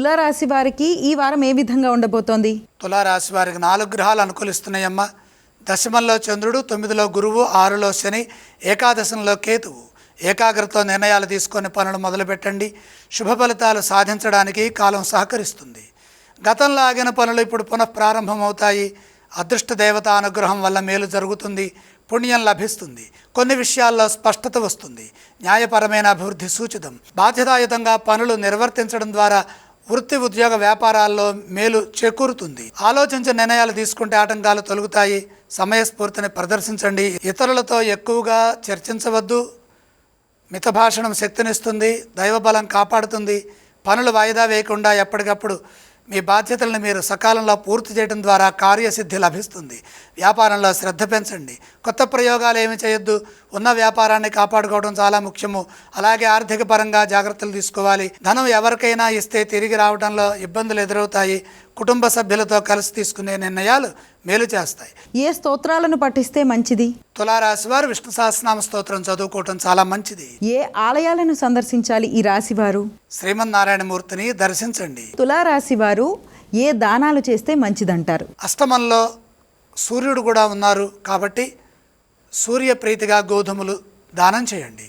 తులారాశి వారికి ఈ వారం ఏ విధంగా ఉండబోతోంది? తులారాశి వారికి నాలుగు గ్రహాలు అనుకూలిస్తున్నాయమ్మ. దశమంలో చంద్రుడు తొమ్మిదిలో గురువు ఆరులో శని ఏకాదశంలో కేతువు. ఏకాగ్రతతో నిర్ణయాలు తీసుకొని పనులు మొదలుపెట్టండి. శుభ ఫలితాలు సాధించడానికి కాలం సహకరిస్తుంది. గతంలో ఆగిన పనులు ఇప్పుడు పునఃప్రారంభమవుతాయి. అదృష్ట దేవత అనుగ్రహం వల్ల మేలు జరుగుతుంది. పుణ్యం లభిస్తుంది. కొన్ని విషయాల్లో స్పష్టత వస్తుంది. న్యాయపరమైన అభివృద్ధి సూచితం. బాధ్యతాయుతంగా పనులు నిర్వర్తించడం ద్వారా వృత్తి ఉద్యోగ వ్యాపారాల్లో మేలు చేకూరుతుంది. ఆలోచించే నిర్ణయాలు తీసుకుంటే ఆటంకాలు తొలగుతాయి. సమయస్ఫూర్తిని ప్రదర్శించండి. ఇతరులతో ఎక్కువగా చర్చించవద్దు. మితభాషణం శక్తినిస్తుంది. దైవబలం కాపాడుతుంది. పనులు వాయిదా వేయకుండా ఎప్పటికప్పుడు మీ బాధ్యతలను మీరు సకాలంలో పూర్తి చేయడం ద్వారా కార్యసిద్ధి లభిస్తుంది. వ్యాపారంలో శ్రద్ధ పెంచండి. కొత్త ప్రయోగాలు ఏమి చేయొద్దు. ఉన్న వ్యాపారాన్ని కాపాడుకోవడం చాలా ముఖ్యము. అలాగే ఆర్థిక పరంగా జాగ్రత్తలు తీసుకోవాలి. ధనం ఎవరికైనా ఇస్తే తిరిగి రావడంలో ఇబ్బందులు ఎదురవుతాయి. కుటుంబ సభ్యులతో కలిసి తీసుకునే నిర్ణయాలు మేలు చేస్తాయి. ఏ స్తోత్రాలను పఠిస్తే మంచిది? తులారాశి వారు విష్ణు సహస్రనామ స్తోత్రం చదువుకోవటం చాలా మంచిది. ఏ ఆలయాలను సందర్శించాలి ఈ రాశివారు? శ్రీమన్నారాయణమూర్తిని దర్శించండి. తులారాశి వారు ఏ దానాలు చేస్తే మంచిదంటారు? అష్టమంలో సూర్యుడు కూడా ఉన్నారు కాబట్టి సూర్యప్రీతిగా గోధుమలు దానం చేయండి.